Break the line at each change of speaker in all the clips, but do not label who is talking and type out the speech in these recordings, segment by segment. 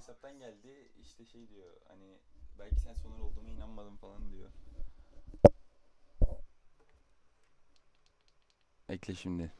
hesaptan geldi. İşte şey diyor hani belki sen soner olduğuma inanmadın falan diyor. Ekle şimdi.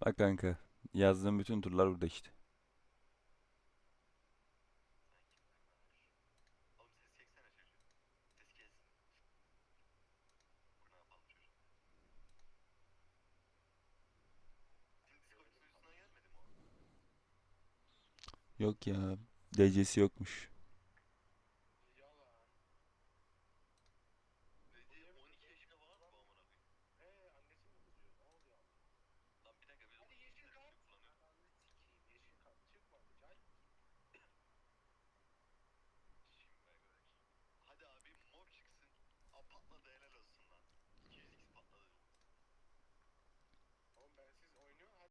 Bak kanka
yazdığım bütün turlar burada işte. Yok ya. DC'si yokmuş.